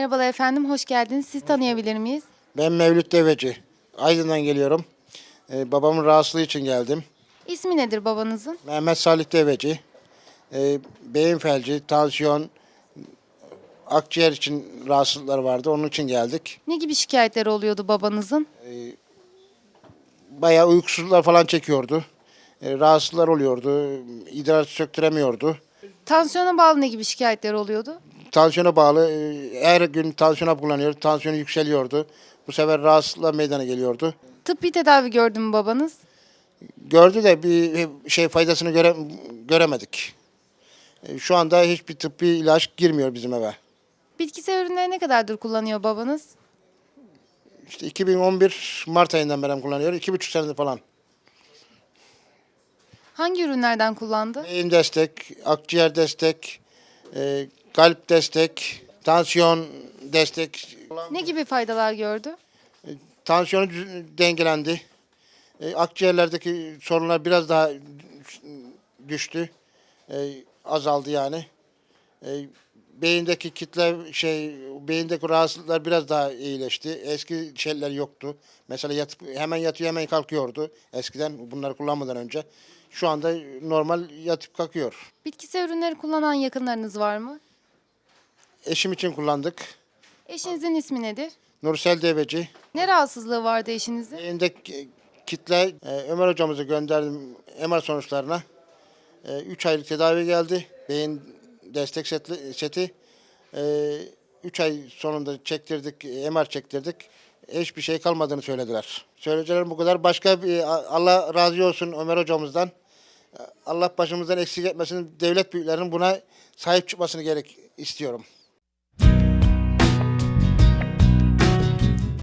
Merhabalar efendim, hoş geldiniz. Siz tanıyabilir miyiz? Ben Mevlüt Deveci. Aydın'dan geliyorum. Ee, babamın rahatsızlığı için geldim. İsmi nedir babanızın? Mehmet Salih Deveci. Ee, beyin felci, tansiyon, akciğer için rahatsızlıklar vardı. Onun için geldik. Ne gibi şikayetleri oluyordu babanızın? Bayağı uykusuzluklar falan çekiyordu. Ee, rahatsızlıklar oluyordu. İdrar söktüremiyordu. Tansiyona bağlı ne gibi şikayetleri oluyordu? Tansiyona bağlı. e, Her gün tansiyon hapı kullanıyor. Tansiyonu yükseliyordu. Bu sefer rahatsızlıklar meydana geliyordu. Tıbbi tedavi gördü mü babanız? Gördü de bir şey faydasını göre, göremedik. E, Şu anda hiçbir tıbbi ilaç girmiyor bizim eve. Bitkisel ürünleri ne kadardır kullanıyor babanız? İşte 2011 Mart ayından beri kullanıyor. İki buçuk senedir falan. Hangi ürünlerden kullandı? Beyin destek, akciğer destek, e, kalp destek, tansiyon destek. Ne gibi faydalar gördü? Tansiyonu dengelendi. E, akciğerlerdeki sorunlar biraz daha düştü. E, azaldı yani. E, beyindeki kitle şey beyindeki rahatsızlıklar biraz daha iyileşti. Eski şeyler yoktu. Mesela yatıp hemen yatıyor hemen kalkıyordu eskiden bunları kullanmadan önce. Şu anda normal yatıp kalkıyor. Bitkisel ürünleri kullanan yakınlarınız var mı? Eşim için kullandık. Eşinizin ismi nedir? Nursel Deveci. Ne rahatsızlığı vardı eşinizin? Beyinde ki- kitle e, Ömer hocamızı gönderdim MR sonuçlarına. 3 aylık tedavi geldi. Beyin destek setli- seti. 3 ay sonunda çektirdik, MR çektirdik. Hiçbir şey kalmadığını söylediler. Söyleyeceğlerim bu kadar. Başka bir Allah razı olsun Ömer hocamızdan. Allah başımızdan eksik etmesin. Devlet büyüklerinin buna sahip çıkmasını gerek istiyorum.